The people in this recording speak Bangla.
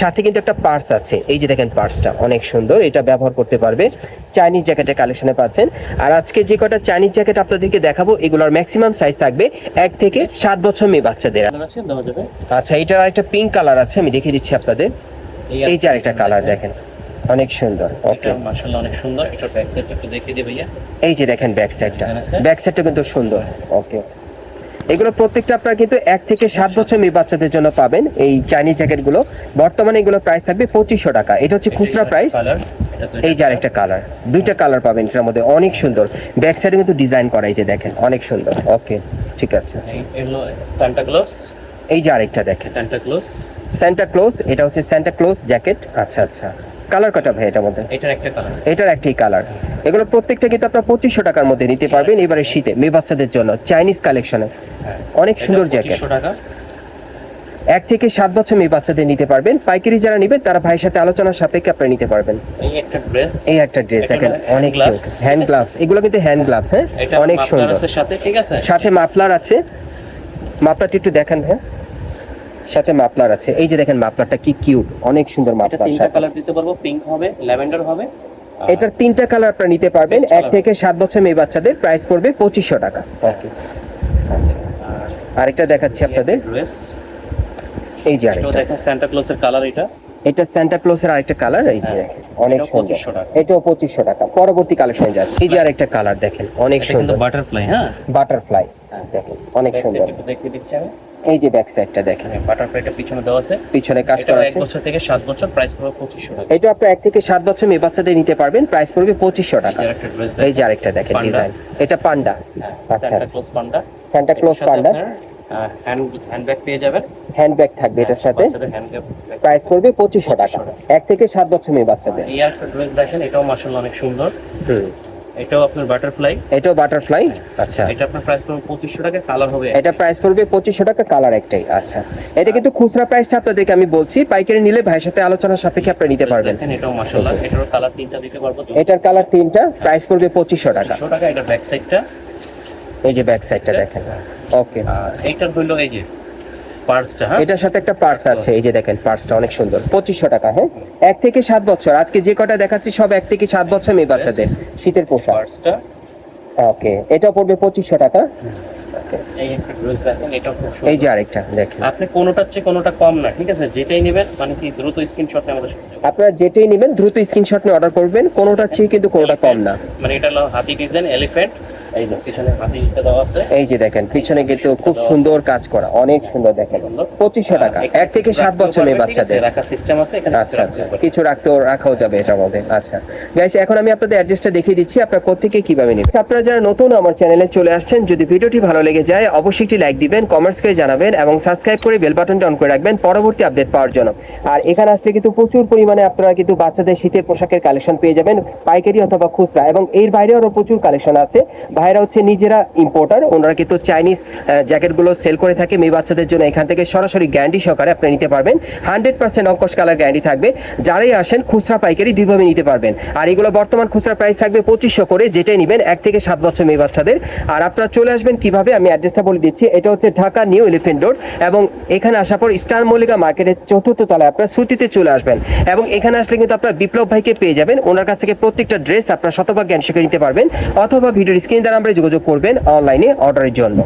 সাথে কিন্তু একটা পার্স আছে। এই যে দেখেন পার্সটা অনেক সুন্দর। এটা ব্যবহার করতে পারবে। চাইনিজ জ্যাকেটের কালেকশনে পাচ্ছেন। আর আজকে যে কটা চাইনিজ জ্যাকেট আপনাদেরকে দেখাবো এগুলোর ম্যাক্সিমাম সাইজ থাকবে এক থেকে সাত বছর মেয়ে বাচ্চাদের। আচ্ছা এটার আরেকটা পিঙ্ক কালার আছে আমি দেখিয়ে দিচ্ছি আপনাদের। এই যে আরেকটা কালার দেখেন। অনেক সুন্দর। ওকে মাশাআল্লাহ অনেক সুন্দর। এটা ব্যাক সাইড একটু দেখিয়ে দিই ভাইয়া। এই যে দেখেন ব্যাক সাইডটা ব্যাক সাইডটা কিন্তু সুন্দর। ওকে এগুলো প্রত্যেকটা আপনারা কিন্তু এক থেকে সাত বছর মেয়ে বাচ্চাদের জন্য পাবেন। এই চাইনিজ জ্যাকেটগুলো বর্তমানে এগুলো প্রাইস থাকবে পঁচিশশো টাকা। এটা হচ্ছে খুচরা প্রাইস এই যে আরেকটা কালার দুইটা কালার পাবেন এটার মধ্যে। অনেক সুন্দর। ব্যাক সাইডে কিন্তু ডিজাইন করা এই যে দেখেন অনেক সুন্দর। ওকে ঠিক আছে। সান্টা ক্লজ এই যে আরেকটা দেখেন। সান্টা ক্লজ এটা হচ্ছে স্যান্টা ক্লোজ জ্যাকেট আচ্ছা আচ্ছা। কালার কটা ভাই এটার মধ্যে? এটার একটা কালার এটার একটি কালার এগুলো প্রত্যেকটা কিন্তু আপনার পঁচিশশো টাকার মধ্যে নিতে পারবেন এবারে শীতে মেয়ে বাচ্চাদের জন্য চাইনিজ কালেকশনে অনেক সুন্দর জ্যাকেট 2500 টাকা। এক থেকে সাত বছর মেয়ে বাচ্চাদের নিতে পারবেন। পাইকারি যারা নেবেন তারা ভাইয়ের সাথে আলোচনার সাপেক্ষে আপনি নিতে পারবেন। এই একটা ড্রেস এই একটা ড্রেস দেখেন অনেক হ্যান্ড গ্লাভস এগুলো কিন্তু হ্যান্ড গ্লাভস হ্যাঁ? অনেক সুন্দর। সাথে ঠিক আছে? সাথে মাফলার আছে। মাফলারটা একটু দেখেন হ্যাঁ? সাথে মাফলার আছে। এই যে দেখেন মাফলারটা কি কিউট অনেক সুন্দর এটা মাফলার তিনটা কালার দিতে পারব পিঙ্ক হবে ল্যাভেন্ডার হবে। এটার তিনটা কালার আপনারা নিতে পারবেন। এক থেকে সাত বছর মেয়ে বাচ্চাদের প্রাইস পড়বে পঁচিশশো টাকা। ওকে আচ্ছা। আরেকটা দেখাচ্ছি আপনাদের। এই যে আরেকটা। দেখেন সান্টা ক্লজের কালার এটা। এটা সান্টা ক্লোজের আরেকটা কালার এই যে হ্যাঁ, অনেক সুন্দর। এটাও পঁচিশশো টাকা। পরবর্তী কালেকশনে যাচ্ছে। এই যে আরেকটা কালার দেখেন অনেক সুন্দর। বাটারফ্লাই হ্যাঁ। বাটারফ্লাই হ্যাঁ। দেখেন অনেক সুন্দর। দেখিয়ে দিচ্ছি এই যে ব্যাক সাইডটা দেখেন। বাটারফ্লাইটা পিছনে দেওয়া আছে। পিছনে কাজ করা আছে। বছর থেকে সাত বছর প্রাইস পড়বে পঁচিশশো টাকা। এটা আপনার এক থেকে সাত বছর মেয়ে বাচ্চাদের নিতে পারবেন প্রাইস পড়বে পঁচিশশো টাকা। এই যে আরেকটা দেখেন ডিজাইন এটা পান্ডা। আচ্ছা, সান্টা আচ্ছা। Claus panda. Santa Claus panda. Hand handbag পেয়ে যাবেন। হ্যান্ড ব্যাগ থাকবে এটার সাথে। প্রাইস পড়বে পঁচিশশো টাকা। এক থেকে সাত বছর মেয়ে বাচ্চাদের। এই একটা ড্রেস দেখেন এটাও মার্শাল্লাহ অনেক সুন্দর। হুম। এটাও আপনার বাটারফ্লাই এটাও বাটারফ্লাই আচ্ছা। এটা আপনার প্রাইস পড়বে পঁচিশশো টাকা কালার হবে এটা প্রাইস পড়বে পঁচিশশো টাকা কালার একটাই আচ্ছা। এটা কিন্তু খুচরা প্রাইসটা আপনাদেরকে আমি বলছি পাইকারি নিলে ভাইয়ের সাথে আলোচনার সাপেক্ষে আপনি নিতে পারবেন। এটাও মার্শাল্লাহ এটারও কালার তিনটা দিতে পারব এটার কালার তিনটা প্রাইস পড়বে পঁচিশশো টাকা। টাকা এটা ব্যাক সাইডটা এই যে ব্যাক সাইডটা দেখেন। ওকে আর এইটার হইল এই যে পার্সটা হ্যাঁ? এটার সাথে একটা পার্স আছে এই যে দেখেন পার্সটা অনেক সুন্দর। পঁচিশশো টাকা হ্যাঁ? এক থেকে সাত বছর। আজকে যে কটা দেখাচ্ছি সব এক থেকে সাত বছর মেয়ে বাচ্চাদের। শীতের পোশাক। পার্সটা। ওকে এটাও পড়বে পঁচিশশো টাকা। এই যে আরেকটা দেখেন। আপনি কোনোটার চেয়ে কোনোটা কম না ঠিক আছে? যেটাই নেবেন মানে কি দ্রুত স্ক্রিনশট আমাদের আপনারা যেটাই নেবেন দ্রুত স্ক্রিনশট নিয়ে অর্ডার করবেন কোনোটার চেয়ে কিন্তু কোনোটা কম না। মানে এটা হলো হাতি ডিজাইন এলিফ্যান্ট এই যে দেখেন পিছনে কিন্তু খুব সুন্দর কাজ করা অনেক সুন্দর দেখেন। পঁচিশশো টাকা। এক থেকে সাত বছর মেয়ে বাচ্চাদের। আচ্ছা আচ্ছা। কিছু রাখতেও রাখাও যাবে এটার মধ্যে। আচ্ছা। গাইস এখন আমি আপনাদের অ্যাড্রেসটা দেখিয়ে দিচ্ছি আপনারা কোথেকে কীভাবে নেবেন। আপনারা যারা নতুন আমার চ্যানেলে চলে আসছেন যদি ভিডিওটি ভালো লেগে যায় অবশ্যই একটি লাইক দিবেন কমেন্টস করে জানাবেন এবং সাবস্ক্রাইব করে বেল বাটনটা অন করে রাখবেন পরবর্তী আপডেট পাওয়ার জন্য। আর এখানে আসলে কিন্তু প্রচুর পরিমাণে আপনারা কিন্তু বাচ্চাদের শীতের পোশাকের কালেকশন পেয়ে যাবেন পাইকারি অথবা খুচরা এবং এর বাইরেও আরও প্রচুর কালেকশন আছে। ভাইরা হচ্ছে নিজেরা ইম্পোর্টার ওনারা কিন্তু চাইনিজ জ্যাকেটগুলো সেল করে থাকে। মেয়ে বাচ্চাদের জন্য এখান থেকে সরাসরি গ্যারান্টি সহকারে আপনি নিতে পারবেন। হান্ড্রেড পার্সেন্ট অঙ্কশ কালার গ্যারান্টি থাকবে। যারাই আসেন, খুচরা পাইকারি দুইভাবে নিতে পারবেন। আর এগুলো বর্তমান খুচরা প্রাইস থাকবে পঁচিশশো করে, যেটাই নেবেন এক থেকে সাত বছর মেয়ে বাচ্চাদের। আর আপনারা চলে আসবেন কীভাবে? আমি অ্যাড্রেসটা বলে দিচ্ছি। এটা হচ্ছে ঢাকা নিউ এলিফেন্ট রোড এবং এখানে আসার পর স্টার মল্লিকা মার্কেটের চতুর্থ তলায় আপনারা শ্রুতিতে চলে আসবেন। এবং এখানে আসলে কিন্তু আপনার বিপ্লব ভাইকে পেয়ে যাবেন। ওনার কাছ থেকে প্রত্যেকটা ড্রেস আপনার শতভাগ জ্ঞান শিখে নিতে পারবেন। অথবা ভিডিওর স্ক্রিন দ্বারা নাম্বারে যোগাযোগ করবেন অনলাইনে অর্ডারের জন্য।